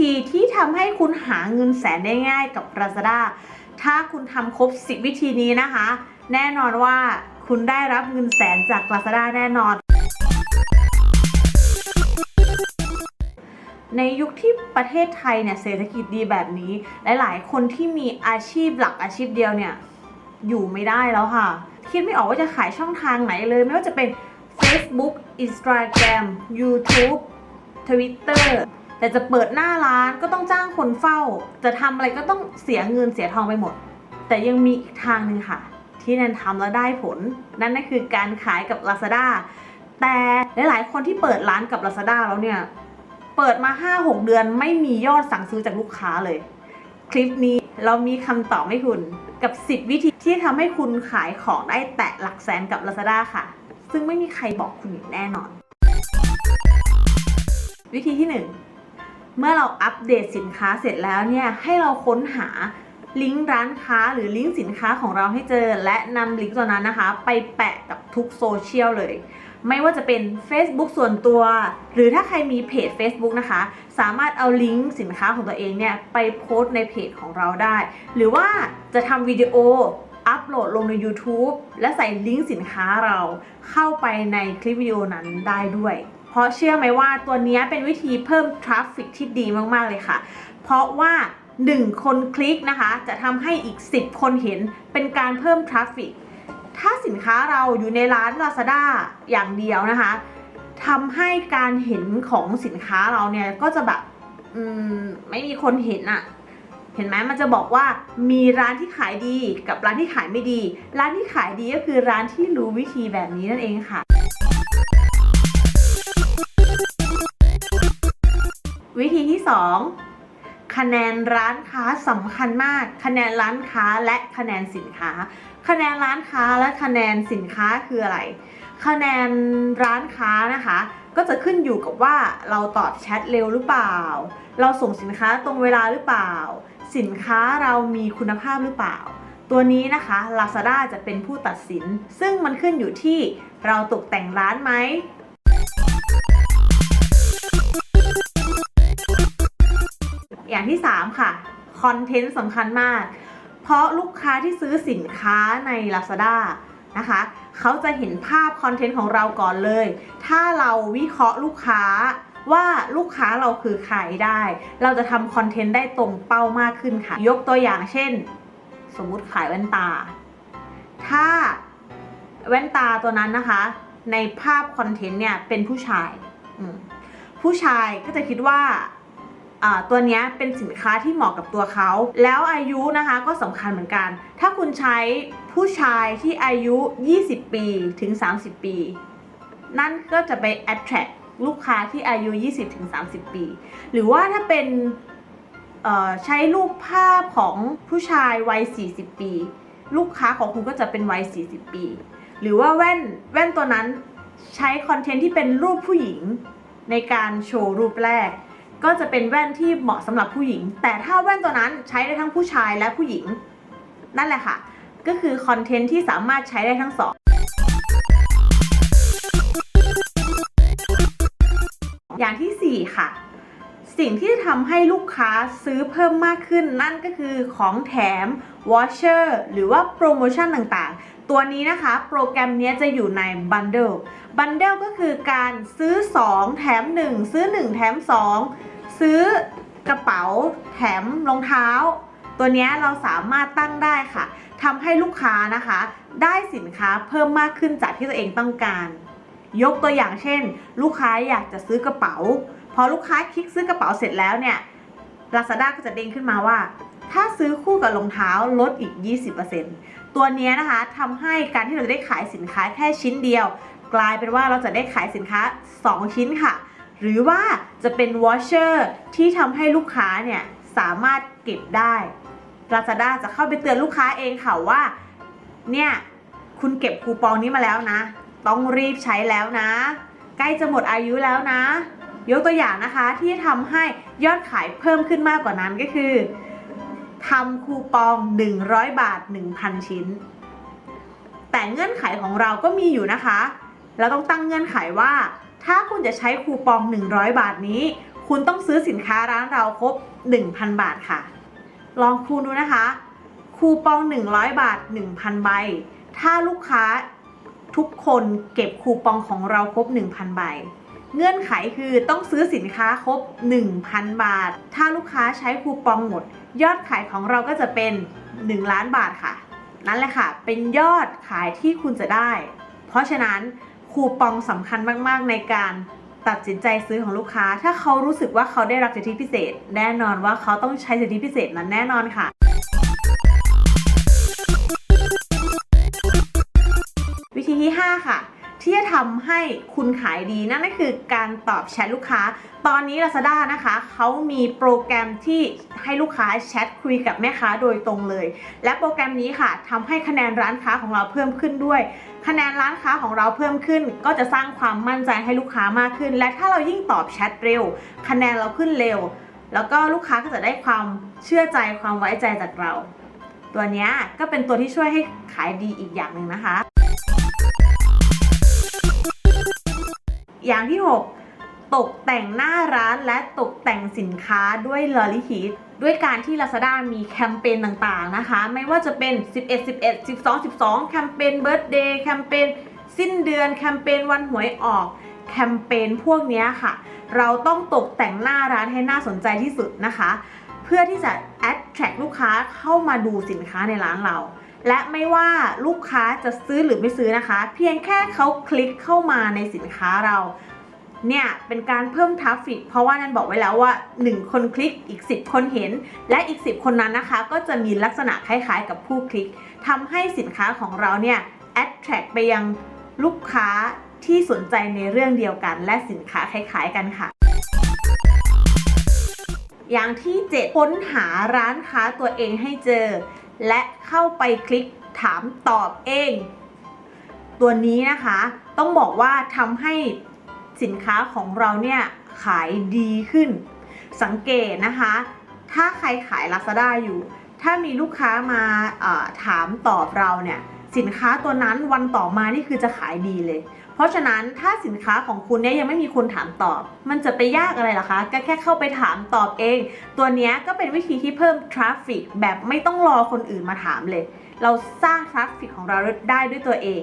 ธีที่ทำให้คุณหาเงินแสนได้ง่ายกับ Lazada ถ้าคุณทำครบ 10 วิธีนี้นะคะ แน่นอนว่าคุณได้รับเงินแสนจาก Lazada แน่นอนในยุคที่ประเทศไทยเนี่ยเศรษฐกิจดีแบบนี้ หลาย ๆ คนที่มีอาชีพหลักอาชีพเดียวเนี่ยอยู่ไม่ได้แล้วค่ะ คิดไม่ออกว่าจะขายช่องทางไหนเลย ไม่ว่าจะเป็น Facebook Instagram YouTube Twitter แต่จะเปิดหน้าร้านก็ต้องจ้างคนเฝ้า จะทำอะไรก็ต้องเสียเงินเสียทองไปหมด แต่ยังมีอีกทางหนึ่งค่ะ ที่แนนทำแล้วได้ผล นั่นก็คือการขายกับ Lazada แต่หลายๆคนที่เปิดร้านกับ Lazada แล้วเนี่ย เปิดมา 5-6 เดือนไม่มียอดสั่งซื้อจากลูกค้าเลย คลิปนี้เรามีคำตอบให้คุณกับ 10 วิธีที่ทำให้คุณขายของได้แตะหลักแสนกับ Lazada ค่ะ ซึ่งไม่มีใครบอกคุณอย่างแน่นอน วิธีที่ 1 เมื่อเราอัปเดตสินค้าเสร็จแล้วเนี่ยให้เราค้นหาลิงก์ร้านค้าหรือลิงก์สินค้าของเราให้เจอ และนำลิงก์ตัวนั้นนะคะ ไปแปะกับทุกโซเชียลเลย ไม่ว่าจะเป็น Facebook ส่วนตัว หรือถ้าใครมีเพจ Facebook นะคะ สามารถเอาลิงก์สินค้าของตัวเองเนี่ยไปโพสต์ในเพจของเราได้ หรือว่าจะทำวิดีโออัปโหลดลงใน YouTube และใส่ลิงก์สินค้าเราเข้าไปในคลิปวิดีโอนั้นได้ด้วย เพราะเชื่อไหมว่าตัวนี้เป็นวิธีเพิ่มทราฟฟิกที่ดีมาก ๆ เลยค่ะ เพราะว่า1 คนคลิกนะคะ จะทำให้อีก 10 คนเห็นเป็นการเพิ่มทราฟฟิก ถ้าสินค้าเราอยู่ในร้าน Lazada อย่างเดียวนะคะทำให้การเห็นของสินค้าเราเนี่ยก็จะแบบมไม่มีคนเห็นอะเห็นไหมมันจะบอกว่ามีร้านที่ขายดีกับร้านที่ขายไม่ดี ร้านที่ขายดีก็คือร้านที่รู้วิธีแบบนี้นั่นเองค่ะ วิธีที่ 2 คะแนนร้านค้าสำคัญมาก คะแนนร้านค้าและคะแนนสินค้า คะแนนร้านค้าและคะแนนสินค้าคืออะไร คะแนนร้านค้านะคะ ก็จะขึ้นอยู่กับว่าเราตอบแชทเร็วหรือเปล่า เราส่งสินค้าตรงเวลาหรือเปล่า สินค้าเรามีคุณภาพหรือเปล่าตัวนี้นะคะ Lazada จะเป็นผู้ตัดสิน ซึ่งมันขึ้นอยู่ที่เราตกแต่งร้านไหม อย่างที่ 3 ค่ะคอนเทนต์สำคัญมาก เพราะลูกค้าที่ซื้อสินค้าใน Lazada นะคะเขาจะเห็นภาพคอนเทนต์ของเราก่อนเลย ถ้าเราวิเคราะห์ลูกค้าว่าลูกค้าเราคือใครได้ เราจะทำคอนเทนต์ได้ตรงเป้ามากขึ้นค่ะ ยกตัวอย่างเช่น สมมุติขายแว่นตา ถ้าแว่นตาตัวนั้นนะคะ ในภาพคอนเทนต์เนี่ยเป็นผู้ชาย ผู้ชายก็จะคิดว่า ตัวนี้เป็นสินค้าที่เหมาะกับตัวเขา แล้วอายุนะคะก็สำคัญเหมือนกัน ถ้าคุณใช้ผู้ชายที่อายุ 20 ปีถึง 30 ปี นั่นก็จะไป attract ลูกค้าที่อายุ 20ถึง30 ปี หรือว่าถ้าเป็นใช้รูปภาพของผู้ชายวัย 40 ปี ลูกค้าของคุณก็จะเป็นวัย 40 ปี หรือว่าแว่นแว่นตัวนั้นใช้คอนเทนต์ที่เป็นรูปผู้หญิงในการโชว์รูปแรก ก็จะเป็นแว่นที่เหมาะสำหรับผู้หญิง แต่ถ้าแว่นตัวนั้นใช้ได้ทั้งผู้ชายและผู้หญิง นั่นแหละค่ะ ก็คือคอนเทนต์ที่สามารถใช้ได้ทั้งสองอย่างที่ 4 ค่ะ สิ่งที่ทำให้ลูกค้าซื้อเพิ่มมากขึ้นนั่นก็คือของแถมวอชเชอร์หรือว่าโปรโมชั่นต่างๆ ตัวนี้นะคะโปรแกรมนี้จะอยู่ในบันเดิลบันเดิลก็คือการซื้อ 2 แถม 1 ซื้อ 1 แถม 2 ซื้อกระเป๋าแถมรองเท้า ตัวนี้เราสามารถตั้งได้ค่ะทำให้ลูกค้านะคะ ได้สินค้าเพิ่มมากขึ้นจากที่ตัวเองต้องการ ยกตัวอย่างเช่น ลูกค้าอยากจะซื้อกระเป๋า พอลูกค้าคลิกซื้อกระเป๋าเสร็จแล้วเนี่ย Lazada ก็จะเด้งขึ้นมาว่า ถ้าซื้อคู่กับรองเท้าลดอีก 20%ตัวนี้นะคะทำให้การที่เราจะได้ขายสินค้าแค่ชิ้นเดียว กลายเป็นว่าเราจะได้ขายสินค้า 2 ชิ้นค่ะ หรือว่าจะเป็นวอชเชอร์ที่ทำให้ลูกค้าเนี่ยสามารถเก็บได้ Lazada จะเข้าไปเตือนลูกค้าเองค่ะว่า เนี่ยคุณเก็บคูปองนี้มาแล้วนะ ต้องรีบใช้แล้วนะ ใกล้จะหมดอายุแล้วนะ ยกตัวอย่างนะคะที่ทำให้ยอดขายเพิ่มขึ้นมากกว่านั้นก็คือ ทำคูปอง 100 บาท 1,000 ชิ้น แต่เงื่อนไขของเราก็มีอยู่นะคะ เราต้องตั้งเงื่อนไขว่า ถ้าคุณจะใช้คูปอง 100 บาทนี้ คุณต้องซื้อสินค้าร้านเราครบ 1,000 บาทค่ะ ลองคูณดูนะคะ คูปอง 100 บาท 1,000 ใบ ถ้าลูกค้าทุกคนเก็บคูปองของเราครบ 1,000 ใบ เงื่อนไขคือต้องซื้อสินค้าครบ 1,000 บาท ถ้าลูกค้าใช้คูปองหมด ยอดขายของเราก็จะเป็น 1 ล้านบาทค่ะ นั่นแหละค่ะ เป็นยอดขายที่คุณจะได้ เพราะฉะนั้นคูปองสำคัญมากๆในการตัดสินใจซื้อของลูกค้า ถ้าเขารู้สึกว่าเขาได้รับสิทธิพิเศษ แน่นอนว่าเขาต้องใช้สิทธิพิเศษนั้นแน่นอนค่ะ วิธีที่ 5 ค่ะ ที่จะทำให้คุณขายดีนั่นก็คือการตอบแชทลูกค้า ตอนนี้ Lazada นะคะเขามีโปรแกรมที่ให้ลูกค้าแชทคุยกับแม่ค้าโดยตรงเลย และโปรแกรมนี้ค่ะทำให้คะแนนร้านค้าของเราเพิ่มขึ้นด้วย คะแนนร้านค้าของเราเพิ่มขึ้น ก็จะสร้างความมั่นใจให้ลูกค้ามากขึ้น และถ้าเรายิ่งตอบแชทเร็ว คะแนนเราขึ้นเร็ว แล้วก็ลูกค้าก็จะได้ความเชื่อใจความไว้ใจจากเรา ตัวนี้ก็เป็นตัวที่ช่วยให้ขายดีอีกอย่างหนึ่งนะคะ อย่างที่ 6 ตกแต่งหน้าร้านและตกแต่งสินค้าด้วยลอริฮิตด้วยการที่ Lazada มีแคมเปญต่างๆนะคะ ไม่ว่าจะเป็น 11 11 12 12 แคมเปญเบิร์ d เดย์แคมเปญสิ้นเดือนแคมเปญวันหวยออกแคมเปญพวกนี้ค่ะ เราต้องตกแต่งหน้าร้านให้น่าสนใจที่สุดนะคะ เพื่อที่จะ attract ลูกค้าเข้ามาดูสินค้าในร้านเรา และไม่ว่าลูกค้าจะซื้อหรือไม่ซื้อนะคะ เพียงแค่เขาคลิกเข้ามาในสินค้าเรา เนี่ยเป็นการเพิ่มทราฟฟิกเพราะว่านันบอกไว้แล้วว่า 1 คนคลิกอีก 10 คนเห็น และอีก 10 คนนั้นนะคะ ก็จะมีลักษณะคล้ายๆ กับผู้คลิกทำให้สินค้าของเราเนี่ย attract ไปยังลูกค้าที่สนใจในเรื่องเดียวกัน และสินค้าคล้าย ๆ กันค่ะอย่างที่ 7 ค้นหาร้านค้าตัวเองให้เจอ และเข้าไปคลิกถามตอบเอง ตัวนี้นะคะต้องบอกว่าทำให้สินค้าของเราเนี่ยขายดีขึ้น สังเกตนะคะ ถ้าใครขาย Lazada อยู่ ถ้ามีลูกค้ามาถามตอบเราเนี่ยสินค้าตัวนั้นวันต่อมานี่คือจะขายดีเลย ราะฉะนั้นถ้าสินค้าของคุณเนี่ยยังไม่มีคนถามตอบ มันจะไปยากอะไรล่ะคะก็แค่เข้าไปถามตอบเอง ตัวนี้ก็เป็นวิธีที่เพิ่มทราฟฟิกแบบไม่ต้องรอคนอื่นมาถามเลย เราสร้างทราฟฟิกของเราได้ด้วยตัวเอง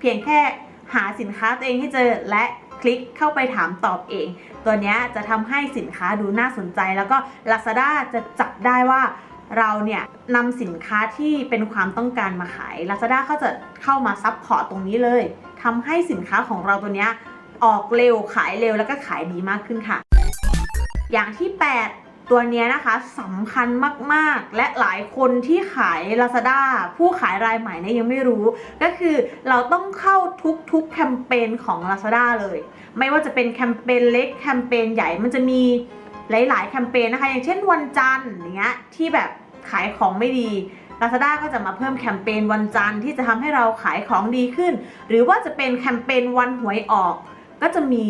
เพียงแค่หาสินค้าตัวเองให้เจอและคลิกเข้าไปถามตอบเอง ตัวนี้จะทำให้สินค้าดูน่าสนใจ แล้วก็ Lazada จะจับได้ว่าเราเนี่ยนำสินค้าที่เป็นความต้องการมาขาย Lazada เขาจะเข้ามาซับพอร์ตตรงนี้เลย ทำให้สินค้าของเราตัวนี้ออกเร็วขายเร็วแล้วก็ขายดีมากขึ้นค่ะ อย่างที่ 8ตัวนี้นะคะสำคัญมากๆ และหลายคนที่ขาย Lazada ผู้ขายรายใหม่เนี่ยยังไม่รู้ ก็คือเราต้องเข้าทุกๆแคมเปญของ Lazada เลย ไม่ว่าจะเป็นแคมเปญเล็กแคมเปญใหญ่มันจะมีหลายๆแคมเปญนะคะ อย่างเช่นวันจันทร์อย่างเงี้ยที่แบบขายของไม่ดี Lazada ก็จะมาเพิ่มแคมเปญวันจันทร์ที่จะทำให้เราขายของดีขึ้น หรือว่าจะเป็นแคมเปญวันหวยออก ก็จะมี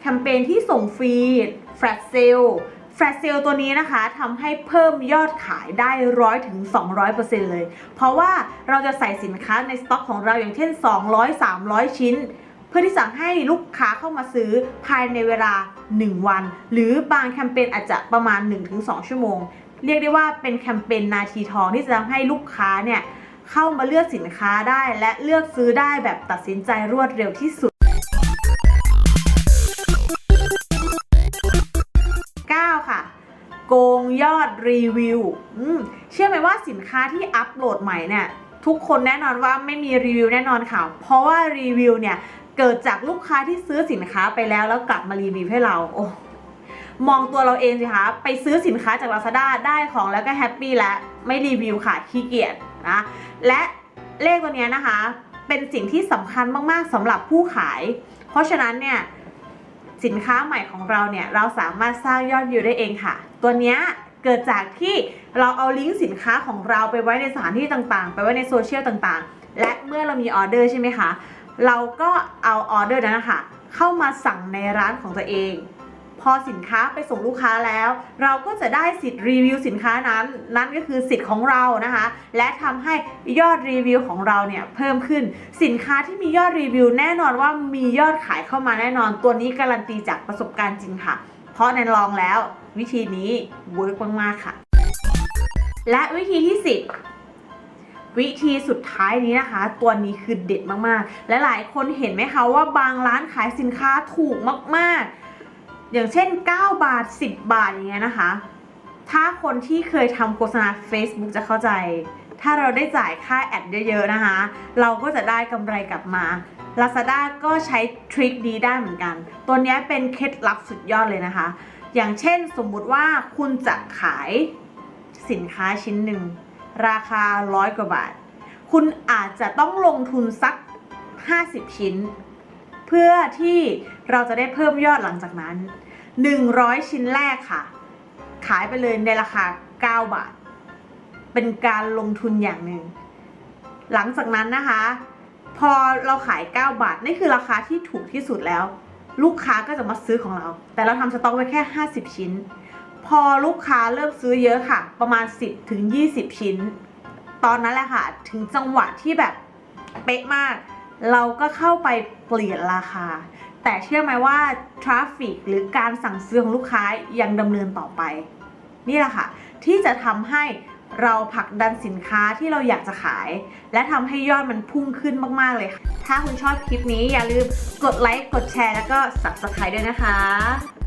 แคมเปญที่ส่งฟรีแฟลชเซลแฟลชเซลตัวนี้นะคะทำให้เพิ่มยอดขายได้ร้อยถึง 200%เลย เพราะว่าเราจะใส่สินค้าในสต็อกของเราอย่างเช่น 200 300 ชิ้น เพื่อที่จะให้ลูกค้าเข้ามาซื้อภายในเวลา 1 วัน หรือบางแคมเปญอาจจะประมาณ 1-2 ชั่วโมง เรียกได้ว่าเป็นแคมเปญนาทีทองที่จะทำให้ลูกค้าเนี่ยเข้ามาเลือกสินค้าได้ และเลือกซื้อได้แบบตัดสินใจรวดเร็วที่สุด 9 ค่ะ โกงยอดรีวิวเชื่อไหมว่าสินค้าที่อัปโหลดใหม่เนี่ยทุกคนแน่นอนว่าไม่มีรีวิวแน่นอนค่ะ เพราะว่ารีวิวเนี่ยเกิดจากลูกค้าที่ซื้อสินค้าไปแล้วแล้วกลับมารีวิวให้เราโอ้ มองตัวเราเองสิคะไปซื้อสินค้าจาก Lazada ได้ของแล้วก็แฮปปี้แล้วไม่รีวิวค่ะขี้เกียจนะและเลขตัวนี้นะคะ เป็นสิ่งที่สำคัญมากๆสำหรับผู้ขาย เพราะฉะนั้นเนี่ยสินค้าใหม่ของเราเนี่ยเราสามารถสร้างยอดวิวได้เองค่ะ ตัวนี้เกิดจากที่เราเอาลิงก์สินค้าของเราไปไว้ในสถานที่ต่างๆ ไปไว้ในโซเชียลต่างๆ และเมื่อเรามีออเดอร์ใช่ไหมคะ เราก็เอาออเดอร์นั้นนะคะเข้ามาสั่งในร้านของตัวเอง พอสินค้าไปส่งลูกค้าแล้ว เราก็จะได้สิทธิ์รีวิวสินค้านั้น นั่นก็คือสิทธิ์ของเรานะคะ และทำให้ยอดรีวิวของเราเนี่ยเพิ่มขึ้น สินค้าที่มียอดรีวิว แน่นอนว่ามียอดขายเข้ามาแน่นอน ตัวนี้การันตีจากประสบการณ์จริงค่ะ เพราะแนนลองแล้ว วิธีนี้เวิร์กมากๆค่ะ และวิธีที่ 10วิธีสุดท้ายนี้นะคะ ตัวนี้คือเด็ดมากๆ และหลายคนเห็นไหมคะว่าบางร้านขายสินค้าถูกมากๆ อย่างเช่น 9 บาท 10 บาทอย่างเงี้ยนะคะ ถ้าคนที่เคยทำโฆษณา Facebook จะเข้าใจ ถ้าเราได้จ่ายค่าแอดเยอะๆนะคะ เราก็จะได้กำไรกลับมา Lazada ก็ใช้ทริคนี้ได้เหมือนกัน ตัวนี้เป็นเคล็ดลับสุดยอดเลยนะคะ อย่างเช่นสมมุติว่าคุณจะขายสินค้าชิ้นหนึ่ง ราคาร้อยกว่าบาท คุณอาจจะต้องลงทุนสัก 50 ชิ้น เพื่อที่เราจะได้เพิ่มยอดหลังจากนั้น 100 ชิ้นแรกค่ะ ขายไปเลยในราคา 9 บาท เป็นการลงทุนอย่างหนึ่ง หลังจากนั้นนะคะ พอเราขาย 9 บาทนี่คือราคาที่ถูกที่สุดแล้ว ลูกค้าก็จะมาซื้อของเรา แต่เราทำสต็อกไว้แค่ 50 ชิ้น พอลูกค้าเริ่มซื้อเยอะค่ะ ประมาณ 10ถึง20 ชิ้น ตอนนั้นแหละค่ะ ถึงจังหวะที่แบบเป๊ะมาก เราก็เข้าไปเปลี่ยนราคา แต่เชื่อไหมว่าทราฟฟิกหรือการสั่งซื้อของลูกค้ายังดำเนินต่อไป นี่แหละค่ะ ที่จะทำให้เราผลักดันสินค้าที่เราอยากจะขาย และทำให้ยอดมันพุ่งขึ้นมาก ๆ เลย ถ้าคุณชอบคลิปนี้อย่าลืมกดไลค์ กดแชร์ แล้วก็ subscribe ด้วยนะคะ